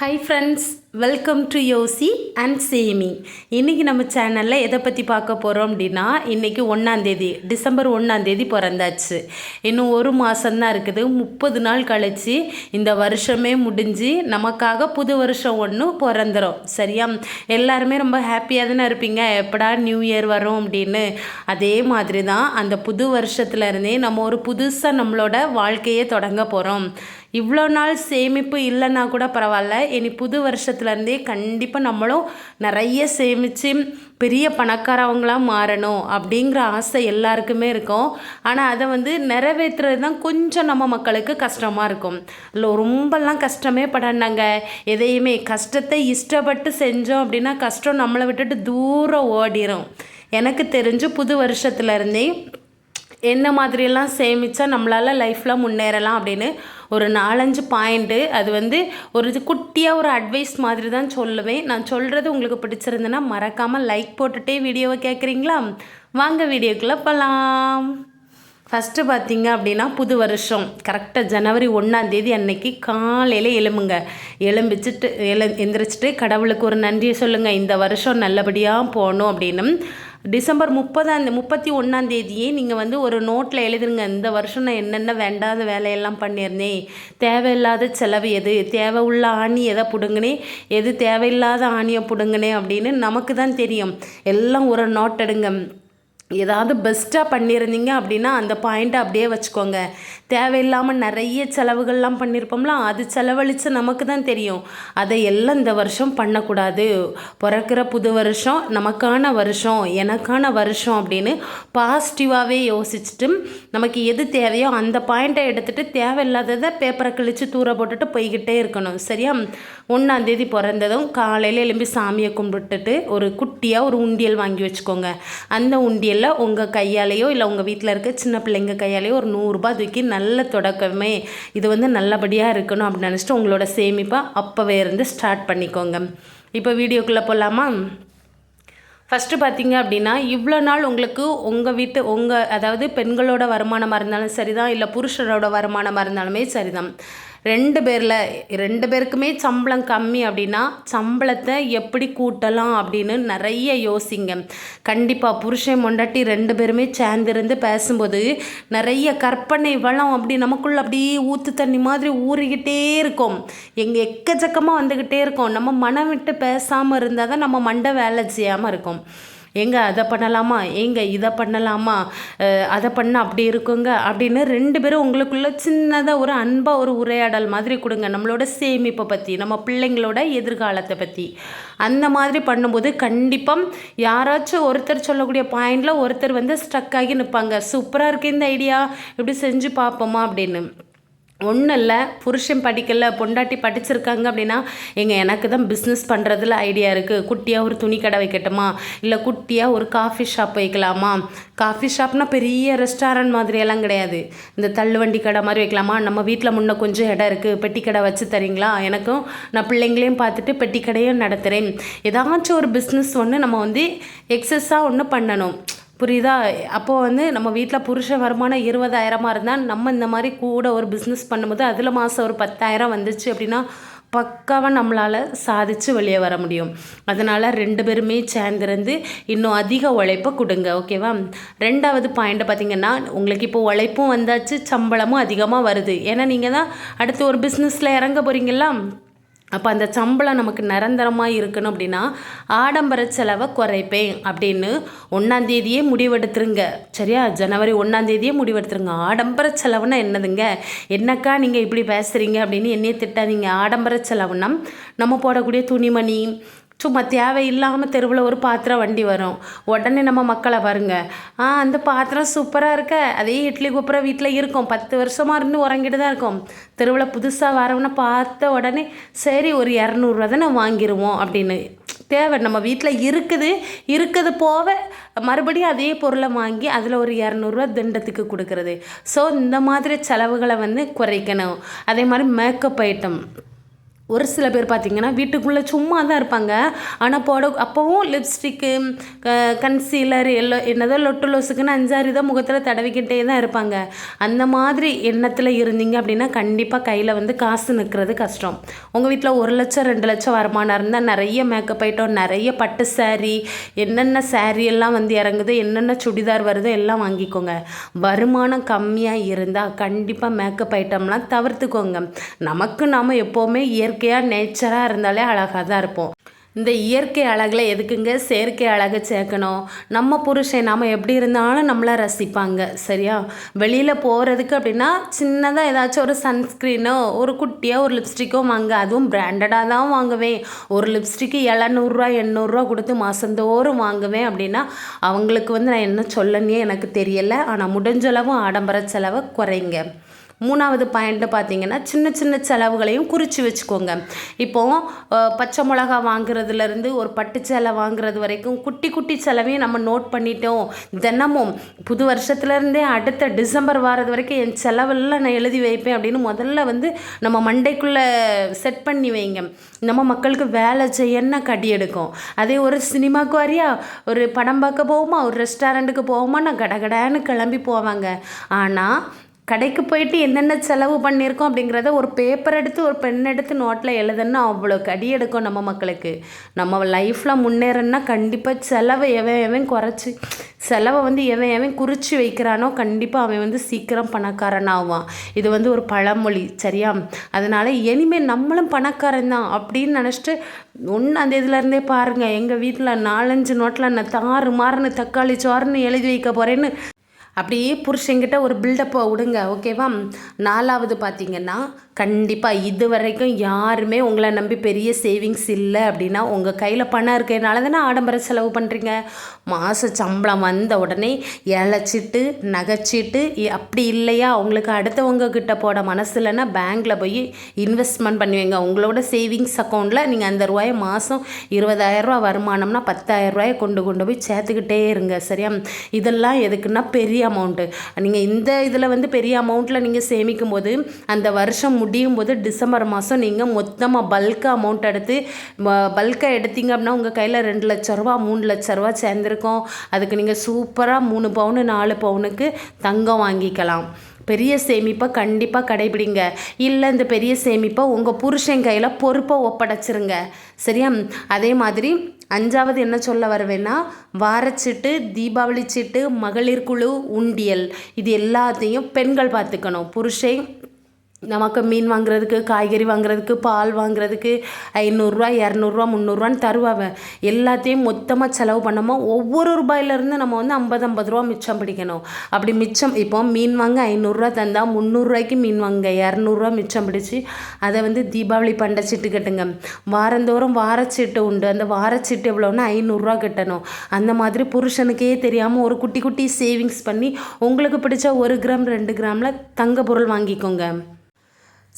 Hi friends welcome to Yosi and Semi இன்றைக்கி நம்ம சேனலில் எதை பற்றி பார்க்க போகிறோம் அப்படின்னா இன்றைக்கி ஒன்றாந்தேதி டிசம்பர் ஒன்றாந்தேதி பிறந்தாச்சு. இன்னும் ஒரு மாதந்தான் இருக்குது. முப்பது நாள் கழித்து இந்த வருஷமே முடிஞ்சு நமக்காக புது வருஷம் ஒன்று பிறந்துடும் சரியா? எல்லாருமே ரொம்ப ஹாப்பியாக தானே இருப்பீங்க. எப்படா நியூ இயர் வரும் அப்படின்னு. அதே மாதிரி தான் அந்த புது வருஷத்துலேருந்தே நம்ம ஒரு புதுசாக நம்மளோட வாழ்க்கையை தொடங்க போகிறோம் இவ்வளோ நாள் சேமிப்பு இல்லைன்னா கூட பரவாயில்ல. இனி புது வருஷத்துலேருந்தே கண்டிப்பாக நம்மளும் நிறைய சேமித்து பெரிய பணக்காரவங்களாக மாறணும் அப்படிங்கிற ஆசை எல்லாருக்குமே இருக்கும். ஆனால் அதை வந்து நிறைவேற்றுறது தான் கொஞ்சம் நம்ம மக்களுக்கு கஷ்டமாக இருக்கும். இல்லை ரொம்பலாம் கஷ்டமே படாண்டாங்க எதையுமே கஷ்டத்தை இஷ்டப்பட்டு செஞ்சோம் அப்படின்னா கஷ்டம் நம்மளை விட்டுட்டு தூரம் ஓடிடும் எனக்கு தெரிஞ்சு புது வருஷத்துலேருந்தே என்ன மாதிரியெல்லாம் சேமித்தா நம்மளால் லைஃப்பில் முன்னேறலாம் அப்படின்னு ஒரு நாலஞ்சு பாயிண்ட்டு அது வந்து ஒரு இது குட்டியாக ஒரு அட்வைஸ் மாதிரி தான் சொல்லுவேன். நான் சொல்கிறது உங்களுக்கு பிடிச்சிருந்தேன்னா மறக்காமல் லைக் போட்டுகிட்டே வீடியோவை கேட்குறீங்களா வாங்க வீடியோக்குள்ளே போகலாம் ஃபஸ்ட்டு பார்த்தீங்க அப்படின்னா புது வருஷம். கரெக்டாக ஜனவரி ஒன்றாந்தேதி அன்னைக்கு காலையில் எலும்புங்க எலும்பிச்சிட்டு எழு எந்திரிச்சிட்டு கடவுளுக்கு ஒரு நன்றியை சொல்லுங்கள் இந்த வருஷம் நல்லபடியாக போகணும் அப்படின்னு. டிசம்பர் முப்பதாம் முப்பத்தி ஒன்றாந்தேதியே நீங்கள் வந்து ஒரு நோட்டில் எழுதுருங்க இந்த வருஷம் நான் என்னென்ன வேண்டாத வேலையெல்லாம் பண்ணியிருந்தேன் தேவையில்லாத செலவு எது தேவை உள்ள ஆணி எதை பிடுங்கினே எது தேவையில்லாத ஆணியை பிடுங்கினே அப்படின்னு நமக்கு தான் தெரியும். எல்லாம் ஒரு நோட் எடுங்க. ஏதாவது பெஸ்ட்டாக பண்ணியிருந்தீங்க அப்படின்னா அந்த பாயிண்ட்டை அப்படியே வச்சுக்கோங்க. தேவையில்லாமல் நிறைய செலவுகள்லாம் பண்ணியிருப்போம்ல அது செலவழித்து நமக்கு தான் தெரியும். அதை எல்லாம் இந்த வருஷம் பண்ணக்கூடாது. பிறக்கிற புது வருஷம் நமக்கான வருஷம் எனக்கான வருஷம் அப்படின்னு பாசிட்டிவாகவே யோசிச்சுட்டு நமக்கு எது தேவையோ அந்த பாயிண்ட்டை எடுத்துகிட்டு தேவையில்லாததை பேப்பரை கிழித்து தூர போட்டுட்டு போய்கிட்டே இருக்கணும். சரியா? ஒன்றாந்தேதி பிறந்ததும் காலையில் எழும்பி சாமியை கும்பிட்டுட்டு ஒரு குட்டியாக ஒரு உண்டியல் வாங்கி வச்சுக்கோங்க. அந்த உண்டியல் முதல்ல உங்கள் கையாலேயோ இல்லை உங்கள் வீட்டில் இருக்க சின்ன பிள்ளைங்க கையாலேயோ ஒரு நூறுரூபா தூக்கி நல்ல தொடக்கமே. இது வந்து நல்லபடியாக இருக்கணும் அப்படின்னு நினச்சிட்டு உங்களோட சேமிப்பாக அப்போவே இருந்து ஸ்டார்ட் பண்ணிக்கோங்க. இப்போ வீடியோக்குள்ளே போகலாமா ஃபஸ்ட்டு பார்த்தீங்க அப்படின்னா இவ்வளோ நாள் உங்களுக்கு உங்கள் வீட்டு உங்கள் அதாவது பெண்களோட வருமானமாக இருந்தாலும் சரி தான் இல்லை புருஷனோட வருமானமாக இருந்தாலுமே சரி தான் ரெண்டு பேரில் ரெண்டு பேருக்குமே சம்பளம் கம்மி அப்படின்னா சம்பளத்தை எப்படி கூட்டலாம் அப்படின்னு நிறைய யோசிங்க. கண்டிப்பாக புருஷன் மொண்டாட்டி ரெண்டு பேருமே சேர்ந்திருந்து பேசும்போது நிறைய கற்பனை வளம் அப்படி நமக்குள்ள அப்படியே ஊற்று தண்ணி மாதிரி ஊறிக்கிட்டே இருக்கும். எங்கள் எக்கச்சக்கமாக வந்துக்கிட்டே இருக்கும். நம்ம மனம் விட்டு பேசாமல் இருந்தால் தான் நம்ம மண்டை வேலை செய்யாமல் இருக்கும். எங்க அதை பண்ணலாமா? ஏங்க இதை பண்ணலாமா? அதை பண்ண அப்படி இருக்குங்க. அப்படின்னு ரெண்டு பேரும் உங்களுக்குள்ள சின்னதாக ஒரு அன்பாக ஒரு உரையாடல் மாதிரி கொடுங்க. நம்மளோட சேமிப்பை பற்றி நம்ம பிள்ளைங்களோட எதிர்காலத்தை பற்றி அந்த மாதிரி பண்ணும்போது கண்டிப்பாக யாராச்சும் ஒருத்தர் சொல்லக்கூடிய பாயிண்டில் ஒருத்தர் வந்து ஸ்ட்ரக் ஆகி நிற்பாங்க சூப்பராக இருக்குது இந்த ஐடியா இப்படி செஞ்சு பார்ப்போமா? அப்படின்னு. ஒன்றும் இல்லை புருஷன் படிக்கல பொண்டாட்டி படிச்சிருக்காங்க அப்படின்னா எங்கள் எனக்கு தான் பிஸ்னஸ் பண்ணுறதுல ஐடியா இருக்குது குட்டியாக ஒரு துணி கடை வைக்கட்டுமா? இல்லை குட்டியாக ஒரு காஃபி ஷாப் வைக்கலாமா? காஃபி ஷாப்னா பெரிய ரெஸ்டாரண்ட் மாதிரியெல்லாம் கிடையாது. இந்த தள்ளுவண்டி கடை மாதிரி வைக்கலாமா? நம்ம வீட்டில் முன்ன கொஞ்சம் இடம் இருக்குது பெட்டி கடை வச்சு தரீங்களா? எனக்கும் நான் பிள்ளைங்களையும் பார்த்துட்டு பெட்டி கடையும் நடத்துகிறேன் ஏதாச்சும் ஒரு பிஸ்னஸ் ஒன்று நம்ம வந்து எக்ஸஸாக ஒன்று பண்ணணும். புரியுதா? அப்போது வந்து நம்ம வீட்டில் புருஷ வருமானம் இருபதாயிரமாக இருந்தால் நம்ம இந்த மாதிரி கூட ஒரு பிஸ்னஸ் பண்ணும்போது அதில் மாதம் ஒரு பத்தாயிரம் வந்துச்சு அப்படின்னா பக்காவாக நம்மளால் சாதித்து வெளியே வர முடியும். அதனால் ரெண்டு பேருமே சேர்ந்துருந்து இன்னும் அதிக உழைப்பை கொடுங்க ஓகேவா ரெண்டாவது பாயிண்ட்டை பார்த்திங்கன்னா உங்களுக்கு இப்போ உழைப்பும் வந்தாச்சு சம்பளமும் அதிகமாக வருது. ஏன்னா நீங்கள் தான் அடுத்து ஒரு பிஸ்னஸில் இறங்க போகிறீங்களா அப்போ அந்த சம்பளம் நமக்கு நிரந்தரமாக இருக்கணும் அப்படின்னா ஆடம்பர செலவை குறைப்பேன் அப்படின்னு ஒன்றாந்தேதியே முடிவெடுத்துருங்க. சரியா? ஜனவரி ஒன்றாந்தேதியே முடிவெடுத்துருங்க. ஆடம்பர செலவுனா என்னதுங்க? என்னக்கா நீங்கள் இப்படி பேசுகிறீங்க அப்படின்னு என்னையே திட்டாதீங்க. ஆடம்பர செலவுனா நம்ம போடக்கூடிய துணிமணி சும்மா தேவையில்லாமல் தெருவில் ஒரு பாத்திரம் வண்டி வரும். உடனே நம்ம மக்களை பாருங்க. ஆ அந்த பாத்திரம் சூப்பராக இருக்க. அதே இட்லி குப்புறம் வீட்டில் இருக்கும். பத்து வருஷமாக இருந்து உறங்கிட்டு தான் இருக்கும். தெருவில் புதுசாக வரவனை பார்த்த உடனே சரி ஒரு இரநூறுவா தானே வாங்கிடுவோம் அப்படின்னு. தேவை நம்ம வீட்டில் இருக்குது. இருக்குது போக மறுபடியும் அதே பொருளை வாங்கி அதில் ஒரு இரநூறுவா திண்டத்துக்கு கொடுக்குறது. ஸோ இந்த மாதிரி செலவுகளை வந்து குறைக்கணும். அதே மாதிரி மேக்கப் ஐட்டம் ஒரு சில பேர் பார்த்திங்கன்னா வீட்டுக்குள்ளே சும்மா தான் இருப்பாங்க. ஆனால் போட அப்போவும் லிப்ஸ்டிக்கு கன்சீலர் எல்லோ என்னதோ லொட்டு லொசுக்குன்னு அஞ்சாறு தான் முகத்தில் தடவிக்கிட்டே தான் இருப்பாங்க. அந்த மாதிரி எண்ணத்தில் இருந்தீங்க அப்படின்னா கண்டிப்பாக கையில் வந்து காசு நிற்கிறது கஷ்டம். உங்கள் வீட்டில் ஒரு லட்சம் ரெண்டு லட்சம் வருமானம் இருந்தால் நிறைய மேக்கப் ஐட்டம் நிறைய பட்டு சாரீ என்னென்ன சாரீ எல்லாம் வந்து இறங்குது என்னென்ன சுடிதார் வருதோ எல்லாம் வாங்கிக்கோங்க. வருமானம் கம்மியாக இருந்தால் கண்டிப்பாக மேக்கப் ஐட்டம்லாம் தவிர்த்துக்கோங்க. நமக்கு நாம் எப்போவுமே இயற்கையாக நேச்சராக இருந்தாலே அழகாக தான் இருப்போம். இந்த இயற்கை அழகில் எதுக்குங்க செயற்கை அழகை சேர்க்கணும்? நம்ம புருஷன் நாம் எப்படி இருந்தாலும் நம்மளை ரசிப்பாங்க சரியா? வெளியில் போகிறதுக்கு அப்படின்னா சின்னதாக ஏதாச்சும் ஒரு சன்ஸ்க்ரீனோ ஒரு குட்டியாக ஒரு லிப்ஸ்டிக்கோ வாங்க. அதுவும் பிராண்டடாக தான் வாங்குவேன். ஒரு லிப்ஸ்டிக்கு எழுநூறுரூவா எண்ணூறுரூவா கொடுத்து மாதந்தோறும் வாங்குவேன் அப்படின்னா அவங்களுக்கு வந்து நான் என்ன சொல்லனே எனக்கு தெரியலை. ஆனால் முடிஞ்சளவும் ஆடம்பர செலவை குறைங்க. மூணாவது பாயிண்ட்டு பார்த்தீங்கன்னா சின்ன சின்ன செலவுகளையும் குறித்து வச்சுக்கோங்க. இப்போது பச்சை மிளகா வாங்குறதுலேருந்து ஒரு பட்டு சேலை வாங்குறது வரைக்கும் குட்டி குட்டி செலவையும் நம்ம நோட் பண்ணிட்டோம். தினமும் புது வருஷத்துலேருந்தே அடுத்த டிசம்பர் வாரது வரைக்கும் என் செலவெல்லாம் நான் எழுதி வைப்பேன் அப்படின்னு முதல்ல வந்து நம்ம மண்டைக்குள்ளே செட் பண்ணி வைங்க. நம்ம மக்களுக்கு வேலை செய்யன்னா கடி எடுக்கும். அதே ஒரு சினிமாவுக்கு வரியா ஒரு படம் பார்க்க போவோமா ஒரு ரெஸ்டாரண்ட்டுக்கு போவோமா நான் கடகடான்னு கிளம்பி போவாங்க. ஆனால் கடைக்கு போயிட்டு என்னென்ன செலவு பண்ணியிருக்கோம் அப்படிங்கிறத ஒரு பேப்பர் எடுத்து ஒரு பென் எடுத்து நோட்டில் எழுதுன்னா அவ்வளோ கடி எடுக்கும் நம்ம மக்களுக்கு. நம்ம லைஃப்பில் முன்னேறன்னா கண்டிப்பாக செலவை எவன் எவன் குறைச்சி செலவை வந்து எவன் எவன் குறித்து வைக்கிறானோ கண்டிப்பாக அவன் வந்து சீக்கிரம் பணக்காரன் ஆவான் இது வந்து ஒரு பழமொழி சரியா? அதனால் இனிமேல் நம்மளும் பணக்காரன் தான் அப்படின்னு நினச்சிட்டு ஒன்று அந்த இதுலேருந்தே பாருங்கள் எங்கள் வீட்டில் நாலஞ்சு நோட்டில் நான் தாறு மாறுன்னு தக்காளி சோறுன்னு எழுதி வைக்க போகிறேன்னு அப்படியே புருஷங்கிட்ட ஒரு பில்டப்பை விடுங்க ஓகேவா நாலாவது பார்த்தீங்கன்னா கண்டிப்பாக இது வரைக்கும் யாருமே உங்களை நம்பி பெரிய சேவிங்ஸ் இல்லை அப்படின்னா உங்கள் கையில் பணம் இருக்கிறதுனால தானே ஆடம்பர செலவு பண்ணுறீங்க மாத சம்பளம் வந்த உடனே இழைச்சிட்டு நகைச்சிட்டு அப்படி இல்லையா? உங்களுக்கு அடுத்தவங்க கிட்ட போட மனசு இல்லைன்னா பேங்க்கில் போய் இன்வெஸ்ட்மெண்ட் பண்ணுவீங்க. உங்களோட சேவிங்ஸ் அக்கௌண்ட்டில் நீங்கள் அந்த ரூபாயை மாதம் இருபதாயிரரூவா வருமானம்னா பத்தாயிரரூவாயை கொண்டு கொண்டு போய் சேர்த்துக்கிட்டே இருங்க சரியா? இதெல்லாம் எதுக்குன்னா பெரிய அமௌண்ட்டு நீங்கள் இந்த இதில் வந்து பெரிய அமௌண்ட்டில் நீங்கள் சேமிக்கும் போது அந்த வருஷம் முடியும் போது டிசம்பர் மாதம் நீங்கள் மொத்தமாக பல்க் அமௌண்ட் எடுத்து பல்காக எடுத்தீங்க அப்படின்னா உங்கள் கையில் ரெண்டு லட்ச ரூபா மூணு லட்ச ரூபா சேர்ந்துருக்கோம். அதுக்கு நீங்கள் சூப்பராக மூணு பவுனு நாலு பவுனுக்கு தங்கம் வாங்கிக்கலாம். பெரிய சேமிப்பை கண்டிப்பாக கடைபிடிங்க. இல்லை இந்த பெரிய சேமிப்பை உங்கள் புருஷன் கையில் பொறுப்பை ஒப்படைச்சிருங்க. சரியா? அதே மாதிரி அஞ்சாவது என்ன சொல்ல வருவேன்னா வாரச்சீட்டு தீபாவளி சீட்டு மகளிர் குழு உண்டியல். இது எல்லாத்தையும் பெண்கள் பார்த்துக்கணும். புருஷன் நமக்கு மீன் வாங்குறதுக்கு காய்கறி வாங்குறதுக்கு பால் வாங்குறதுக்கு ஐநூறுரூவா இரநூறுவா முந்நூறுரூவான்னு தருவாங்க. எல்லாத்தையும் மொத்தமாக செலவு பண்ணாமல் ஒவ்வொரு ரூபாயிலேருந்து நம்ம வந்து ஐம்பது ஐம்பது ரூபா மிச்சம் பிடிக்கணும். அப்படி மிச்சம் இப்போ மீன் வாங்க ஐநூறுரூவா தந்தால் முந்நூறுரூவாய்க்கு மீன் வாங்க இரநூறுவா மிச்சம் பிடிச்சி அதை வந்து தீபாவளி பண்டை சீட்டு கட்டுங்க. வாரந்தோறும் வாரச்சீட்டு உண்டு. அந்த வாரச்சீட்டு எவ்வளோன்னா ஐநூறுரூவா கட்டணும். அந்த மாதிரி புருஷனுக்கே தெரியாமல் ஒரு குட்டி குட்டி சேவிங்ஸ் பண்ணி உங்களுக்கு பிடிச்ச ஒரு கிராம் ரெண்டு கிராமில் தங்க பொருள் வாங்கிக்கோங்க.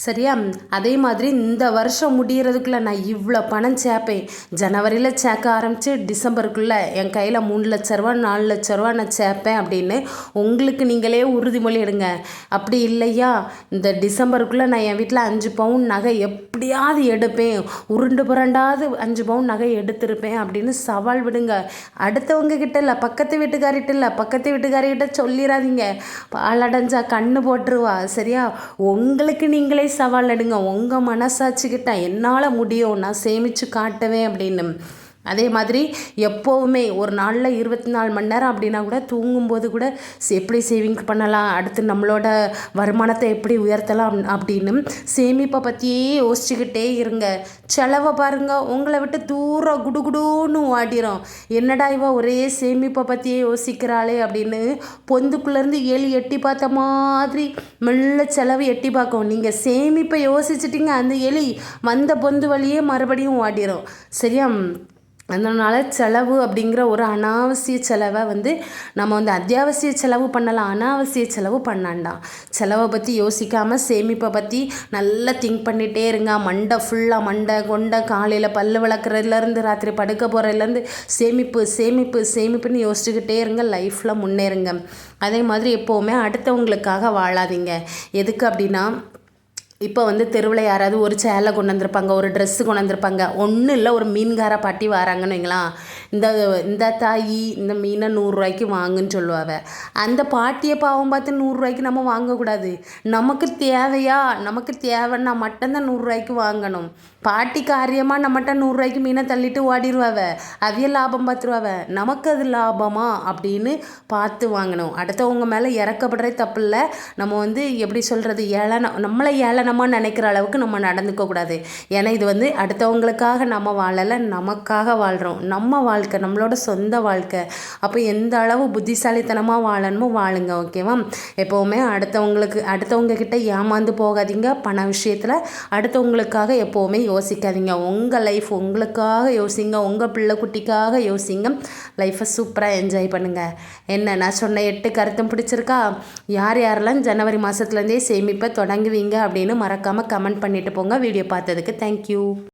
சரியா? அதே மாதிரி இந்த வருஷம் முடிகிறதுக்குள்ளே நான் இவ்வளோ பணம் சேர்ப்பேன் ஜனவரியில் சேர்க்க ஆரம்பித்து டிசம்பருக்குள்ளே என் கையில் மூணு லட்ச ரூபா நாலு லட்ச ரூபா நான் சேர்ப்பேன் அப்படின்னு உங்களுக்கு நீங்களே உறுதிமொழி எடுங்க. அப்படி இல்லையா? இந்த டிசம்பருக்குள்ளே நான் என் வீட்டில் அஞ்சு பவுன் நகை எப்படியாவது எடுப்பேன். உருண்டு புரண்டாவது அஞ்சு பவுன் நகை எடுத்திருப்பேன் அப்படின்னு சவால் விடுங்க. அடுத்தவங்க கிட்ட இல்லை பக்கத்து வீட்டுக்காரிட்ட இல்லை பக்கத்து வீட்டுக்காரிகிட்ட சொல்லிடாதீங்க பாலடைஞ்சா கண்ணு போட்டுருவா சரியா? உங்களுக்கு நீங்களே சவால் எடுங்க உங்கள் மனசாட்சிக்கிட்ட என்னால் முடியும் நான் சேமித்து காட்டுவேன் அப்படின்னு. அதே மாதிரி எப்போவுமே ஒரு நாளில் இருபத்தி நாலு மணி நேரம் அப்படின்னா கூட தூங்கும்போது கூட சே- எப்படி சேவிங் பண்ணலாம்? அடுத்து நம்மளோட வருமானத்தை எப்படி உயர்த்தலாம் அப்படின்னு சேமிப்பை பற்றியே யோசிச்சுக்கிட்டே இருங்க. செலவை பாருங்கள் உங்களை விட்டு தூரம் குடுகுடுன்னு ஓடிரும். என்னடா இவ ஒரே சேமிப்பை பற்றியே யோசிக்கிறாளே அப்படின்னு பொந்துக்குள்ளேருந்து எலி எட்டி பார்த்த மாதிரி மெல்ல செலவு எட்டி பார்க்கும். நீங்கள் சேமிப்பை யோசிச்சிட்டிங்க. அந்த எலி வந்த பொந்து வழியே மறுபடியும் ஓடிரும். சரியா? அதனால் செலவு அப்படிங்கிற ஒரு அனாவசிய செலவை வந்து நம்ம வந்து அத்தியாவசிய செலவு பண்ணலாம். அனாவசிய செலவு பண்ணாண்டாம். செலவை பற்றி யோசிக்காமல் சேமிப்பை பற்றி நல்லா திங்க் பண்ணிகிட்டே இருங்க. மண்டை ஃபுல்லாக மண்டை கொண்டை காலையில் பல்லு வளர்க்குறதுலேருந்து ராத்திரி படுக்க போகிறதுலேருந்து சேமிப்பு சேமிப்பு சேமிப்புன்னு யோசிச்சுக்கிட்டே இருங்க. லைஃப்பில் முன்னேறுங்க. அதே மாதிரி எப்போவுமே அடுத்தவங்களுக்காக வாழாதீங்க. எதுக்கு அப்படின்னா இப்போ வந்து தெருவில் யாராவது ஒரு சேலை கொண்டு வந்திருப்பாங்க ஒரு ட்ரெஸ்ஸு கொண்டு வந்திருப்பாங்க. ஒன்றும் இல்லை ஒரு மீன்கார பாட்டி வராங்கன்னு வைங்களேன். இந்த இந்த தாயி இந்த மீனை நூறுரூவாய்க்கு வாங்குன்னு சொல்லுவாவ. அந்த பாட்டியை பாவம் பார்த்து நூறுரூவாய்க்கு நம்ம வாங்கக்கூடாது. நமக்கு தேவையா? நமக்கு தேவைன்னா மட்டும்தான் நூறுரூவாய்க்கு வாங்கணும். பாட்டி காரியமாக நம்மகிட்ட நூறுரூவாய்க்கு மீனை தள்ளிட்டு ஓடிடுவாவ அவிய லாபம் பார்த்துருவாவ. நமக்கு அது லாபமா? அப்படின்னு பார்த்து வாங்கணும். அடுத்தவங்க மேலே இறக்கப்படுறதே தப்பு இல்லை நம்ம வந்து எப்படி சொல்கிறது ஏளனம் நம்மளை ஏளனமாக நினைக்கிற அளவுக்கு நம்ம நடந்துக்க கூடாது ஏன்னா இது வந்து அடுத்தவங்களுக்காக நம்ம வாழலை நமக்காக வாழ்கிறோம் நம்ம வாழ் வாழ்க்கை நம்மளோட சொந்த வாழ்க்கை. அப்போ எந்த அளவு புத்திசாலித்தனமாக வாழணுமோ வாழுங்க ஓகேவா எப்போவுமே அடுத்தவங்களுக்கு அடுத்தவங்க கிட்ட ஏமாந்து போகாதீங்க. பண விஷயத்தில் அடுத்தவங்களுக்காக எப்போவுமே யோசிக்காதீங்க. உங்கள் லைஃப் உங்களுக்காக யோசிங்க. உங்கள் பிள்ளை குட்டிக்காக யோசிங்க. லைஃப்பை சூப்பராக என்ஜாய் பண்ணுங்கள் என்ன நான் சொன்ன எட்டு கருத்தும் பிடிச்சிருக்கா? யார் யாரெல்லாம் ஜனவரி மாதத்துலேருந்தே சேமிப்பை தொடங்குவீங்க அப்படின்னு மறக்காமல் கமெண்ட் பண்ணிட்டு போங்க. வீடியோ பார்த்ததுக்கு தேங்க்யூ